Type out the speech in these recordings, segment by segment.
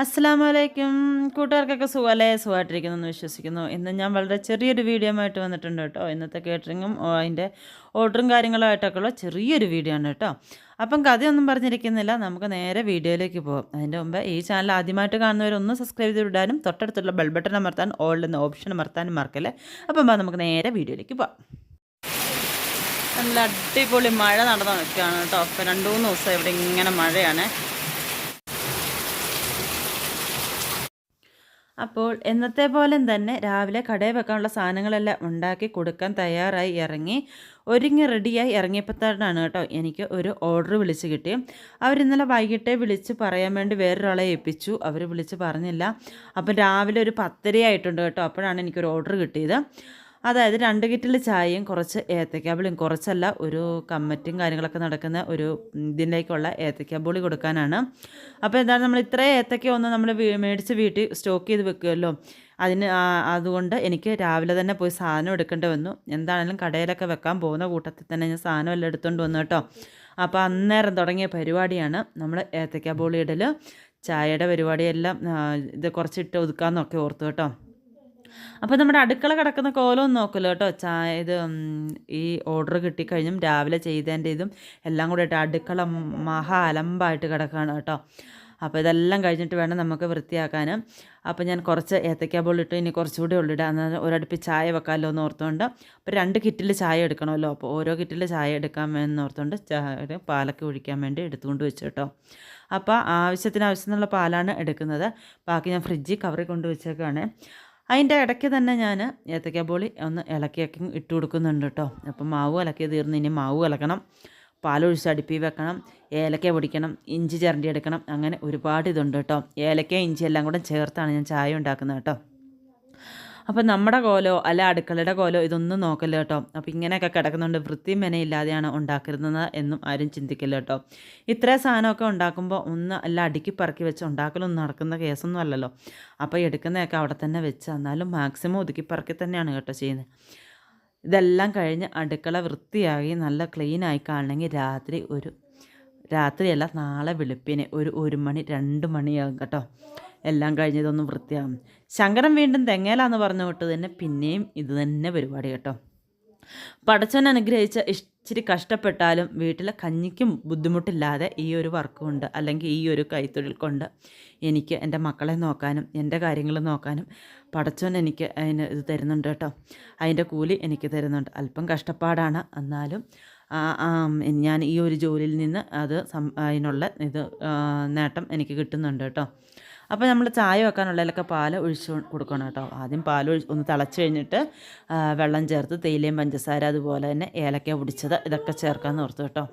അസ്സാം വലൈക്കും കൂട്ടുകാർക്കൊക്കെ സുഖമല്ലേ സുഖമായിട്ടിരിക്കുന്നു എന്ന് വിശ്വസിക്കുന്നു. ഇന്ന് ഞാൻ വളരെ ചെറിയൊരു വീഡിയോ ആയിട്ട് വന്നിട്ടുണ്ട് കേട്ടോ. ഇന്നത്തെ കേറ്ററിങ്ങും അതിന്റെ ഓർഡറും കാര്യങ്ങളുമായിട്ടൊക്കെ ഉള്ള ചെറിയൊരു വീഡിയോ ആണ് കേട്ടോ. അപ്പം കഥയൊന്നും പറഞ്ഞിരിക്കുന്നില്ല. നമുക്ക് നേരെ വീഡിയോയിലേക്ക് പോകാം അതിന്റെ മുമ്പ് ഈ ചാനൽ ആദ്യമായിട്ട് കാണുന്നവരൊന്നും സബ്സ്ക്രൈബ് ചെയ്ത് വിടാനും തൊട്ടടുത്തുള്ള ബെൽ ബട്ടൺ അമർത്താൻ ഓൾ എന്ന ഓപ്ഷൻ അമർത്താനും മറക്കല്ലേ? അപ്പം നമുക്ക് നേരെ വീഡിയോയിലേക്ക് പോകാം നല്ല അടിപൊളി മഴ നടന്നു നിൽക്കുകയാണ് കേട്ടോ. രണ്ട് മൂന്ന് ദിവസം ഇവിടെ ഇങ്ങനെ മഴയാണ്. അപ്പോൾ എന്നത്തെ പോലെ തന്നെ രാവിലെ കടയിൽ വെക്കാനുള്ള സാധനങ്ങളെല്ലാം ഉണ്ടാക്കി കൊടുക്കാൻ തയ്യാറായി ഇറങ്ങി ഒരുങ്ങി റെഡിയായി ഇറങ്ങിയപ്പോഴത്തേക്കാണ് കേട്ടോ എനിക്ക് ഒരു ഓർഡർ വിളിച്ച് കിട്ടി അവരിന്നലെ വൈകിട്ടേ വിളിച്ച് പറയാൻ വേണ്ടി വേറൊരാളെ ഏൽപ്പിച്ചു. അവർ വിളിച്ച് പറഞ്ഞില്ല. അപ്പം രാവിലെ ഒരു പത്തരയായിട്ടുണ്ട് കേട്ടോ. അപ്പോഴാണ് എനിക്കൊരു ഓർഡർ കിട്ടിയത്. അതായത് രണ്ട് കിറ്റിൽ ചായയും കുറച്ച് ഏത്തക്കാബിളിയും കുറച്ചല്ല ഒരു കമ്മറ്റും കാര്യങ്ങളൊക്കെ നടക്കുന്ന ഒരു ഇതിലേക്കുള്ള ഏത്തക്കാബുളി കൊടുക്കാനാണ്. അപ്പോൾ എന്താണ് നമ്മൾ ഇത്രയും ഏത്തക്ക ഒന്ന് നമ്മൾ മേടിച്ച് വീട്ടിൽ സ്റ്റോക്ക് ചെയ്ത് വെക്കുമല്ലോ അതിന് അതുകൊണ്ട് എനിക്ക് രാവിലെ തന്നെ പോയി സാധനം എടുക്കേണ്ടി വന്നു. എന്താണെങ്കിലും കടയിലൊക്കെ വെക്കാൻ പോകുന്ന കൂട്ടത്തിൽ തന്നെ ഞാൻ സാധനം എല്ലാം എടുത്തുകൊണ്ട് വന്നു കേട്ടോ. അപ്പോൾ അന്നേരം തുടങ്ങിയ പരിപാടിയാണ് നമ്മൾ ഏത്തക്ക ബോളി ഇടൽ ചായയുടെ പരിപാടിയെല്ലാം ഇത് കുറച്ചിട്ട് ഒതുക്കാമെന്നൊക്കെ ഓർത്തു കേട്ടോ. അപ്പോൾ നമ്മുടെ അടുക്കള കിടക്കുന്ന കോലമൊന്നും നോക്കല്ലോ കേട്ടോ. ചായ ഇത് ഈ ഓർഡർ കിട്ടിക്കഴിഞ്ഞും രാവിലെ ചെയ്തതിന്റെ ഇതും എല്ലാം കൂടെ ഇട്ട് അടുക്കള മഹാ അലമ്പായിട്ട് കിടക്കുകയാണ് കേട്ടോ. അപ്പോൾ ഇതെല്ലാം കഴിഞ്ഞിട്ട് വേണം നമുക്ക് വൃത്തിയാക്കാൻ അപ്പോൾ ഞാൻ കുറച്ച് ഏത്തക്ക ബോളിട്ട് ഇനി കുറച്ചുകൂടി ഉള്ളിടുക എന്നാൽ ഒരടുപ്പ് ചായ വെക്കാമല്ലോ എന്ന് ഓർത്തുകൊണ്ട് അപ്പോൾ രണ്ട് കിറ്റിൽ ചായ എടുക്കണമല്ലോ. അപ്പോൾ ഓരോ കിറ്റിൽ ചായ എടുക്കാൻ എന്ന് ഓർത്തുകൊണ്ട് ചായ പാലൊക്കെ ഒഴിക്കാൻ വേണ്ടി എടുത്തുകൊണ്ട് വെച്ചു കേട്ടോ. അപ്പോൾ ആവശ്യത്തിന് ആവശ്യത്തിനുള്ള പാലാണ് എടുക്കുന്നത്. ബാക്കി ഞാൻ ഫ്രിഡ്ജിൽ കവറിൽ കൊണ്ട് വെച്ചേക്കാണ്. അതിന്റെ ഇടയ്ക്ക് തന്നെ ഞാൻ ഏത്തക്ക ബോളി ഒന്ന് ഇളക്കിയൊക്കെ ഇട്ട് കൊടുക്കുന്നുണ്ട് കേട്ടോ. അപ്പം മാവ് ഇളക്കി തീർന്ന് ഇനി മാവ് ഇളക്കണം. പാലൊഴിച്ച് അടുപ്പി വെക്കണം. ഏലക്ക പൊടിക്കണം. ഇഞ്ചി ചിരണ്ടി എടുക്കണം. അങ്ങനെ ഒരുപാട് ഇതുണ്ട് കേട്ടോ. ഏലക്ക ഇഞ്ചി എല്ലാം കൂടെ ചേർത്താണ് ഞാൻ ചായ ഉണ്ടാക്കുന്നത് കേട്ടോ. അപ്പോൾ നമ്മുടെ കോലോ അല്ല അടുക്കളയുടെ കോലോ ഇതൊന്നും നോക്കല്ല കേട്ടോ. അപ്പോൾ ഇങ്ങനെയൊക്കെ കിടക്കുന്നുണ്ട്. വൃത്തിയും മെനയില്ലാതെയാണ് ഉണ്ടാക്കരുതെന്ന് എന്നും ആരും ചിന്തിക്കില്ല കേട്ടോ. ഇത്ര സാധനമൊക്കെ ഉണ്ടാക്കുമ്പോൾ ഒന്ന് അല്ല അടുക്കി പറക്കി വെച്ച് ഉണ്ടാക്കലൊന്നും നടക്കുന്ന കേസൊന്നും അല്ലല്ലോ. അപ്പോൾ എടുക്കുന്നതൊക്കെ അവിടെ തന്നെ വെച്ച് എന്നാലും മാക്സിമം ഒതുക്കി പറക്കി തന്നെയാണ് കേട്ടോ ചെയ്യുന്നത്. ഇതെല്ലാം കഴിഞ്ഞ് അടുക്കള വൃത്തിയായി നല്ല ക്ലീനായി കാണണമെങ്കിൽ രാത്രി ഒരു രാത്രിയല്ല നാളെ വെളുപ്പിന് ഒരു ഒരു മണി രണ്ട് മണിയാകും കേട്ടോ. എല്ലാം കഴിഞ്ഞ് ഇതൊന്ന് വൃത്തിയാകും ശങ്കരൻ വീണ്ടും തെങ്ങേലാന്ന് പറഞ്ഞു വിട്ട് തന്നെ പിന്നെയും ഇത് തന്നെ പരിപാടി കേട്ടോ. പടച്ചൻ അനുഗ്രഹിച്ച ഇച്ചിരി കഷ്ടപ്പെട്ടാലും വീട്ടിലെ കഞ്ഞിക്കും ബുദ്ധിമുട്ടില്ലാതെ ഈ ഒരു വർക്ക് കൊണ്ട് അല്ലെങ്കിൽ ഈ ഒരു കൈത്തൊഴിൽ കൊണ്ട് എനിക്ക് എന്റെ മക്കളെ നോക്കാനും എന്റെ കാര്യങ്ങൾ നോക്കാനും പടച്ചോൻ എനിക്ക് അതിന് ഇത് തരുന്നുണ്ട് കേട്ടോ. അതിന്റെ കൂലി എനിക്ക് തരുന്നുണ്ട്. അല്പം കഷ്ടപ്പാടാണ്. എന്നാലും ഞാൻ ഈ ഒരു ജോലിയിൽ നിന്ന് അത് അതിനുള്ള ഇത് നേട്ടം എനിക്ക് കിട്ടുന്നുണ്ട് കേട്ടോ. അപ്പോൾ നമ്മൾ ചായ വെക്കാനുള്ളതിലൊക്കെ പാൽ ഒഴിച്ച് കൊടുക്കണം കേട്ടോ. ആദ്യം പാൽ ഒന്ന് തിളച്ച് കഴിഞ്ഞിട്ട് വെള്ളം ചേർത്ത് തേയിലയും പഞ്ചസാര അതുപോലെ തന്നെ ഏലക്ക പൊടിച്ചത് ഇതൊക്കെ ചേർക്കാമെന്ന് ഓർത്തു കേട്ടോ.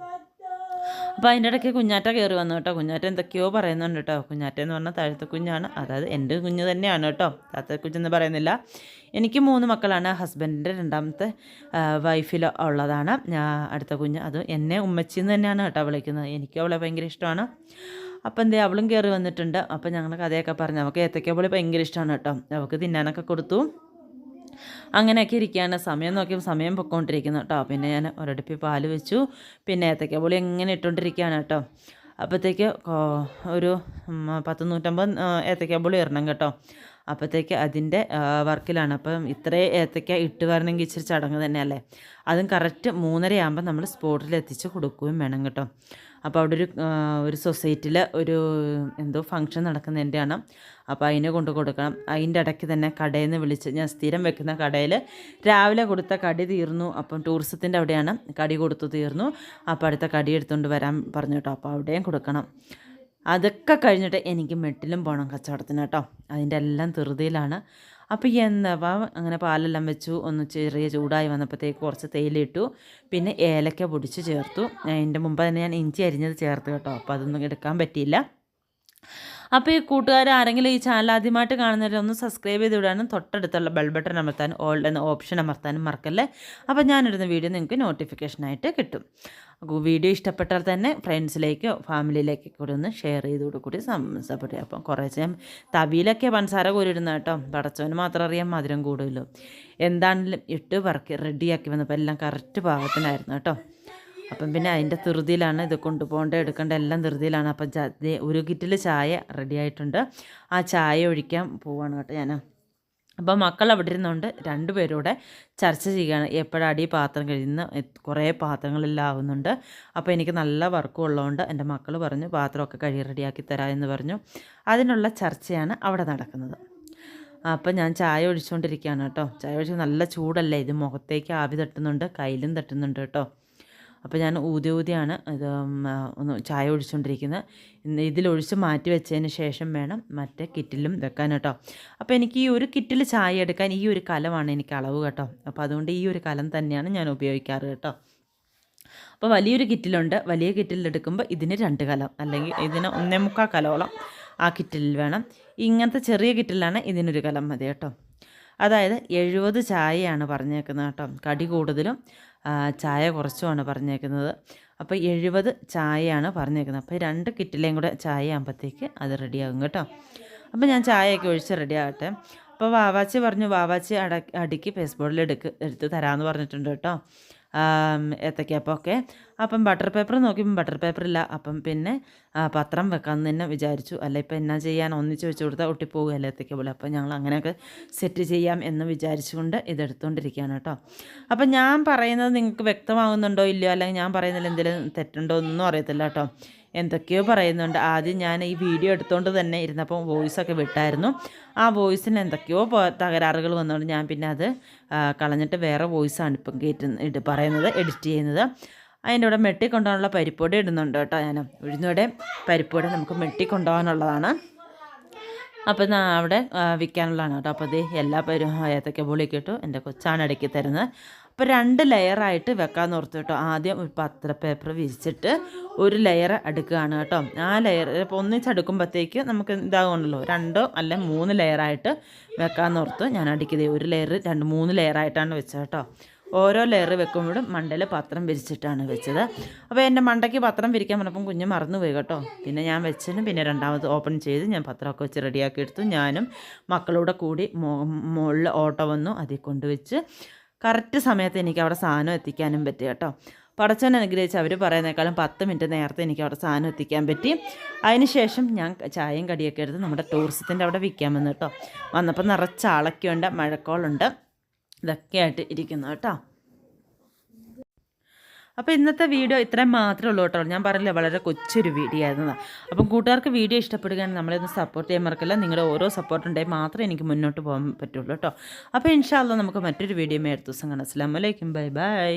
അപ്പോൾ അതിന്റെ ഇടയ്ക്ക് കുഞ്ഞാറ്റ കയറി വന്നു കേട്ടോ. കുഞ്ഞാറ്റ എന്തൊക്കെയോ പറയുന്നുണ്ട് കേട്ടോ. കുഞ്ഞാറ്റ എന്ന് പറഞ്ഞാൽ താഴത്തെ കുഞ്ഞാണ്. അതായത് എന്റെ കുഞ്ഞ് തന്നെയാണ് കേട്ടോ. താത്ത കുഞ്ഞെന്ന് പറയുന്നില്ല. എനിക്ക് മൂന്ന് മക്കളാണ്. ഹസ്ബൻഡിന്റെ രണ്ടാമത്തെ വൈഫിൽ ഉള്ളതാണ്. അടുത്ത കുഞ്ഞ്. അത് എന്നെ ഉമ്മച്ചിന്ന് തന്നെയാണ് കേട്ടോ വിളിക്കുന്നത്. എനിക്ക് അവളെ ഭയങ്കര ഇഷ്ടമാണ്. അപ്പം എന്തേ അവളും കയറി വന്നിട്ടുണ്ട്. അപ്പം ഞങ്ങൾ കഥയൊക്കെ പറഞ്ഞു. നമുക്ക് ഏത്തക്കപ്പൊളി ഭയങ്കര ഇഷ്ടമാണ് കേട്ടോ. അവൾക്ക് തിന്നാനൊക്കെ കൊടുത്തു. അങ്ങനെയൊക്കെ ഇരിക്കുകയാണ് സമയം നോക്കിയപ്പോൾ സമയം പൊക്കോണ്ടിരിക്കുന്നു കേട്ടോ. പിന്നെ ഞാൻ ഒരടുപ്പി പാൽ വെച്ചു. പിന്നെ ഏത്തക്കപ്പൊളി എങ്ങനെ ഇട്ടുകൊണ്ടിരിക്കുകയാണ് കേട്ടോ. അപ്പോഴത്തേക്ക് ഒരു പത്ത് നൂറ്റമ്പത് ആ, ഏത്തക്കപ്പൊളി ഇടണം കേട്ടോ. അപ്പോഴത്തേക്ക് അതിന്റെ വർക്കിലാണ്. അപ്പം ഇത്രയും ഏത്തക്ക ഇട്ട് വരണമെങ്കിൽ ഇച്ചിരി ചടങ്ങ് തന്നെയല്ലേ? അതും കറക്റ്റ് മൂന്നരയാകുമ്പോൾ നമ്മൾ സ്പോട്ടിൽ എത്തിച്ച് കൊടുക്കുകയും വേണം കേട്ടോ. അപ്പോൾ അവിടെ ഒരു ഒരു സൊസൈറ്റിയിൽ ഒരു എന്തോ ഫങ്ഷൻ നടക്കുന്നതിന്റെയാണ് അപ്പോൾ അതിനെ കൊണ്ട് കൊടുക്കണം. അതിന്റെ ഇടയ്ക്ക് തന്നെ കടയിൽ നിന്ന് വിളിച്ച് ഞാൻ സ്ഥിരം വെക്കുന്ന കടയിൽ രാവിലെ കൊടുത്ത കടി തീർന്നു. അപ്പം ടൂറിസത്തിന്റെ അവിടെയാണ് കടി കൊടുത്തു തീർന്നു. അപ്പോൾ അടുത്ത കടി എടുത്തുകൊണ്ട് വരാൻ പറഞ്ഞു കേട്ടോ. അപ്പോൾ അവിടെയും കൊടുക്കണം. അതൊക്കെ കഴിഞ്ഞിട്ട് എനിക്ക് മെട്ടിലും പോകണം കച്ചവടത്തിന് കേട്ടോ. അതിന്റെ എല്ലാം ധൃതിയിലാണ്. അപ്പോൾ എന്താ അങ്ങനെ പാലെല്ലാം വെച്ചു. ഒന്ന് ചെറിയ ചൂടായി വന്നപ്പോഴത്തേക്ക് കുറച്ച് തേയിലിട്ടു പിന്നെ ഏലക്ക പൊടിച്ച് ചേർത്തു. അതിന്റെ മുമ്പ് തന്നെ ഞാൻ ഇഞ്ചി അരിഞ്ഞത് ചേർത്ത് കേട്ടോ. അപ്പോൾ അതൊന്നും എടുക്കാൻ പറ്റിയില്ല. അപ്പോൾ ഈ കൂട്ടുകാർ ആരെങ്കിലും ഈ ചാനൽ ആദ്യമായിട്ട് കാണുന്നവരെ ഒന്ന് സബ്സ്ക്രൈബ് ചെയ്ത് വിടാനും തൊട്ടടുത്തുള്ള ബെൽ ബട്ടൺ അമർത്താനും ഓൾ എന്ന ഓപ്ഷൻ അമർത്താനും മറക്കല്ലേ? അപ്പോൾ ഞാനിടുന്ന വീഡിയോ നിങ്ങൾക്ക് നോട്ടിഫിക്കേഷനായിട്ട് കിട്ടും. വീഡിയോ ഇഷ്ടപ്പെട്ടാൽ തന്നെ ഫ്രണ്ട്സിലേക്കോ ഫാമിലിയിലേക്കോ കൂടി ഒന്ന് ഷെയർ ചെയ്തുകൂടെ കൂടി സപ്പോർട്ട് അപ്പം കുറേ ഞാൻ തവിയിലൊക്കെ പഞ്ചസാര കോരിടുന്ന കേട്ടോ. പടച്ചവന് മാത്രം അറിയാം മധുരം കൂടുതലും. എന്താണെങ്കിലും ഇട്ട് പറക്കി റെഡിയാക്കി വന്നപ്പോൾ എല്ലാം കറക്റ്റ് പാകത്തിനായിരുന്നു കേട്ടോ. അപ്പം പിന്നെ അതിന്റെ ധൃതിയിലാണ് ഇത് കൊണ്ടുപോകേണ്ട എടുക്കേണ്ട എല്ലാം ധൃതിയിലാണ്. അപ്പം ഒരു കിറ്റിൽ ചായ റെഡി ആയിട്ടുണ്ട്. ആ ചായ ഒഴിക്കാൻ പോവാണ് കേട്ടോ ഞാൻ. അപ്പോൾ മക്കൾ അവിടെ ഇരുന്നുകൊണ്ട് രണ്ടുപേരൂടെ ചർച്ച ചെയ്യുകയാണ്. എപ്പോഴാടി പാത്രം കഴിയുന്ന കുറേ പാത്രങ്ങളെല്ലാം ആവുന്നുണ്ട്. അപ്പോൾ എനിക്ക് നല്ല വർക്കും ഉള്ളതുകൊണ്ട് എന്റെ മക്കൾ പറഞ്ഞു പാത്രമൊക്കെ കഴുകി റെഡിയാക്കി തരാം എന്ന് പറഞ്ഞു. അതിനുള്ള ചർച്ചയാണ് അവിടെ നടക്കുന്നത്. അപ്പം ഞാൻ ചായ ഒഴിച്ചുകൊണ്ടിരിക്കുകയാണ് കേട്ടോ. ചായ ഒഴിച്ച് നല്ല ചൂടല്ലേ? ഇത് മുഖത്തേക്ക് ആവി തട്ടുന്നുണ്ട് കയ്യിലും തട്ടുന്നുണ്ട് കേട്ടോ. അപ്പോൾ ഞാൻ ഊതി ഊതിയാണ് ഇത് ഒന്ന് ചായ ഒഴിച്ചുകൊണ്ടിരിക്കുന്നത്. ഇതിലൊഴിച്ച് മാറ്റി വെച്ചതിന് ശേഷം വേണം മറ്റേ കിറ്റിലും വെക്കാൻ കേട്ടോ. അപ്പോൾ എനിക്ക് ഈ ഒരു കിറ്റിൽ ചായ എടുക്കാൻ ഈ ഒരു കലമാണ് എനിക്ക് അളവ് കേട്ടോ. അപ്പോൾ അതുകൊണ്ട് ഈ ഒരു കലം തന്നെയാണ് ഞാൻ ഉപയോഗിക്കാറ് കേട്ടോ. അപ്പോൾ വലിയൊരു കിറ്റിലുണ്ട്. വലിയ കിറ്റിൽ എടുക്കുമ്പോൾ ഇതിന് രണ്ട് കലം അല്ലെങ്കിൽ ഇതിന് ഒന്നേ മുക്കാൽ കലോളം ആ കിറ്റിൽ വേണം. ഇങ്ങനത്തെ ചെറിയ കിറ്റിലാണ് ഇതിനൊരു കലം മതി കേട്ടോ. അതായത് എഴുപത് ചായയാണ് പറഞ്ഞേക്കുന്നത് കേട്ടോ. കടി കൂടുതലും ചായ കുറച്ചുമാണ് പറഞ്ഞേക്കുന്നത്. അപ്പോൾ എഴുപത് ചായയാണ് പറഞ്ഞേക്കുന്നത്. അപ്പോൾ രണ്ട് കിറ്റിലേയും കൂടെ ചായ ആകുമ്പോഴത്തേക്ക് അത് റെഡിയാകും കേട്ടോ. അപ്പോൾ ഞാൻ ചായയൊക്കെ ഒഴിച്ച് റെഡി ആകട്ടെ അപ്പോൾ വാവാച്ചി പറഞ്ഞു വാവാച്ചി അട അടുക്കി പേസ്റ്റ് ബോർഡിൽ എടുക്ക് എടുത്ത് തരാമെന്ന് പറഞ്ഞിട്ടുണ്ട് കേട്ടോ. ഏത്തയ്ക്കപ്പമൊക്കെ അപ്പം ബട്ടർ പേപ്പർ നോക്കിയപ്പം ബട്ടർ പേപ്പർ ഇല്ല. അപ്പം പിന്നെ പത്രം വെക്കാമെന്ന് തന്നെ വിചാരിച്ചു. അല്ല ഇപ്പം എന്നാ ചെയ്യാൻ? ഒന്നിച്ച് വെച്ച് കൊടുത്താൽ ഒട്ടിപ്പോവുകയല്ലേ ഏത്തയ്ക്ക പോലെ. അപ്പം ഞങ്ങൾ അങ്ങനെയൊക്കെ സെറ്റ് ചെയ്യാം എന്ന് വിചാരിച്ചുകൊണ്ട് ഇതെടുത്തുകൊണ്ടിരിക്കുകയാണ് കേട്ടോ. അപ്പം ഞാൻ പറയുന്നത് നിങ്ങൾക്ക് വ്യക്തമാകുന്നുണ്ടോ ഇല്ലയോ? അല്ലെങ്കിൽ ഞാൻ പറയുന്നതിൽ എന്തെങ്കിലും തെറ്റുണ്ടോ ഒന്നും അറിയത്തില്ല കേട്ടോ. എന്തൊക്കെയോ പറയുന്നുണ്ട്. ആദ്യം ഞാൻ ഈ വീഡിയോ എടുത്തുകൊണ്ട് തന്നെ ഇരുന്നപ്പോൾ വോയിസൊക്കെ വിട്ടായിരുന്നു. ആ വോയിസിന് എന്തൊക്കെയോ തകരാറുകൾ വന്നുകൊണ്ട് ഞാൻ പിന്നെ അത് കളഞ്ഞിട്ട് വേറെ വോയിസാണ് ഇപ്പം കയറ്റുന്ന പറയുന്നത് എഡിറ്റ് ചെയ്യുന്നത്. അതിന്റെ കൂടെ മെട്ടിക്കൊണ്ടുപോകാനുള്ള പരിപ്പൊടി ഇടുന്നുണ്ട് കേട്ടോ ഞാൻ. ഉഴുന്നൂടെ പരിപ്പൊടി നമുക്ക് മെട്ടിക്കൊണ്ടുപോകാനുള്ളതാണ്. അപ്പം അവിടെ വിൽക്കാനുള്ളതാണ് കേട്ടോ. അപ്പോൾ അത് എല്ലാ പേരും ഏത്തക്ക പൊളിക്ക് ഇട്ടു. എന്റെ കൊച്ചാണ് ഇടയ്ക്ക് തരുന്നത്. അപ്പോൾ രണ്ട് ലെയറായിട്ട് വെക്കാൻ ഓർത്തു കേട്ടോ. ആദ്യം ഒരു പത്ര പേപ്പർ വിരിച്ചിട്ട് ഒരു ലെയർ അടുക്കുകയാണ് കേട്ടോ. ആ ലെയർ ഇപ്പോൾ ഒന്നിച്ചടുക്കുമ്പോഴത്തേക്ക് നമുക്ക് ഇതാകുമല്ലോ രണ്ടോ അല്ല മൂന്ന് ലെയറായിട്ട് വെക്കാൻ ഓർത്തു ഞാൻ അടുക്കിയത് ഒരു ലെയർ രണ്ട് മൂന്ന് ലെയറായിട്ടാണ് വെച്ചത് കേട്ടോ. ഓരോ ലെയർ വെക്കുമ്പോഴും മണ്ടയിൽ പത്രം വിരിച്ചിട്ടാണ് വെച്ചത്. അപ്പോൾ എന്റെ മണ്ടയ്ക്ക് പത്രം വിരിക്കാൻ പറഞ്ഞപ്പം കുഞ്ഞ് മറന്നുപോയി കേട്ടോ. പിന്നെ ഞാൻ വെച്ചതിന് പിന്നെ രണ്ടാമത് ഓപ്പൺ ചെയ്ത് ഞാൻ പത്രമൊക്കെ വെച്ച് റെഡിയാക്കി എടുത്തു. ഞാനും മക്കളൂടെ കൂടി മുകളിൽ ഓട്ടോ വന്നു. അതിൽ കൊണ്ടുവച്ച് കറക്റ്റ് സമയത്ത് എനിക്ക് അവിടെ സാധനം എത്തിക്കാനും പറ്റി കേട്ടോ. പടച്ചവൻ അനുഗ്രഹിച്ച് അവർ പറയുന്നേക്കാളും പത്ത് മിനിറ്റ് നേരത്തെ എനിക്ക് അവിടെ സാധനം എത്തിക്കാൻ പറ്റി. അതിനുശേഷം ഞാൻ ചായയും കടിയൊക്കെ എടുത്ത് നമ്മുടെ ടൂറിസത്തിന്റെ അവിടെ വിൽക്കാൻ വന്നു കേട്ടോ. വന്നപ്പോൾ നിറച്ച് അളക്കുണ്ട് മഴക്കോളുണ്ട്. ഇതൊക്കെ ആയിട്ട് ഇരിക്കുന്നു കേട്ടോ. അപ്പോൾ ഇന്നത്തെ വീഡിയോ ഇത്രയും മാത്രമേ ഉള്ളൂ കേട്ടോ. ഞാൻ പറഞ്ഞില്ലേ വളരെ കൊച്ചൊരു വീഡിയോ ആയിരുന്നതാണ് അപ്പം കൂട്ടുകാർക്ക് വീഡിയോ ഇഷ്ടപ്പെടുകയാണെങ്കിൽ നമ്മളൊന്ന് സപ്പോർട്ട് ചെയ്യാൻ മറക്കില്ല. നിങ്ങളുടെ ഓരോ സപ്പോർട്ട് ഉണ്ടെങ്കിൽ മാത്രമേ എനിക്ക് മുന്നോട്ട് പോകാൻ പറ്റുള്ളൂ കേട്ടോ. അപ്പോൾ ഇൻഷാല്ല നമുക്ക് മറ്റൊരു വീഡിയോ അടുത്ത ദിവസം കാണാം. അസ്സാം വലൈക്കും ബൈ ബൈ.